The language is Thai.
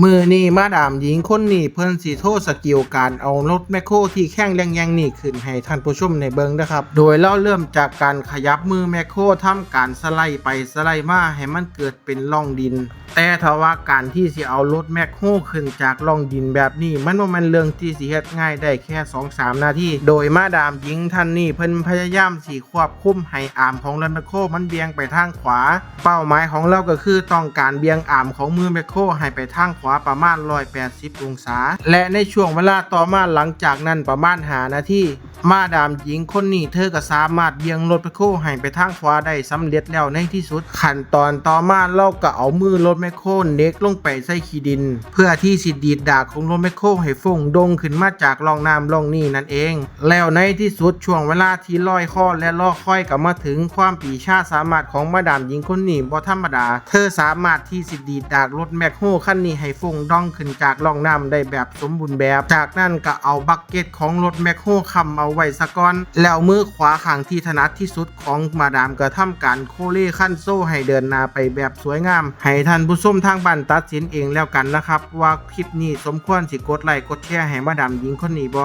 มือนี่มาดามหญิงคนนี้เพิ่นสิโทษสกิลการเอารถแมคโครที่แข้งแรงแยงนี่ขึ้นให้ท่านผู้ชมในเบิงนะครับ โดยเล่าเริ่มจากการขยับมือแมคโครทำการสไลด์ไปสไลด์มาให้มันเกิดเป็นร่องดิน แต่ถ้าว่าการที่สิเอารถแมคโครขึ้นจากร่องดินแบบนี้ มันบ่แม่นเรื่องที่สิเฮ็ดง่ายได้แค่ 2-3 นาทีโดยมาดามหญิงท่านนี้เพิ่นพยายามสิควบคุมให้อามของรถแมคโครมันเบี่ยงไปทางขวา เป้าหมายของเราก็คือต้องการเบี่ยงอามของมือแมคโครให้ไปทางขขวาประมาณ180 องศา และในช่วงเวลาต่อมาหลังจากนั้นประมาณหานาทีมาดามหญิงคนนี้เธอก็สามารถเบี่ยงรถแมคโครให้ไปทางขวาได้สำเร็จแล้วในที่สุด ขั้นตอนต่อมาเราก็เอามือรถแมคโครเน็กลงไปใส่ขี้ดิน เพื่อที่สิดีดดากของรถแมคโครให้ฟงดงขึ้นมาจากร่องน้ำร่องนี้นั่นเอง แล้วในที่สุดช่วงเวลาที่ลอยคอและล่อค่อยก็มาถึงความปีชาสามารถของมาดามหญิงคนนี้บ่ธรรมดา เธอสามารถที่สิดีดดากรถแมคโครคันนี้ให้ฟงดองขึ้นจากร่องน้ำได้แบบสมบูรณ์แบบ จากนั้นก็เอาบักเก็ตของรถแมคโครคำเอาไว้สะก่อน แล้วมือขวาข้างที่ถนัดที่สุดของมาดามก็ทำการโคเล่ขั้นโซ่ให้เดินนาไปแบบสวยงาม ให้ท่านผู้ชมทางบ้านตัดสินเองแล้วกันนะครับ ว่าคลิปนี้สมควรสิกดไลค์กดแชร์ให้มาดามหญิงคนนี้บ่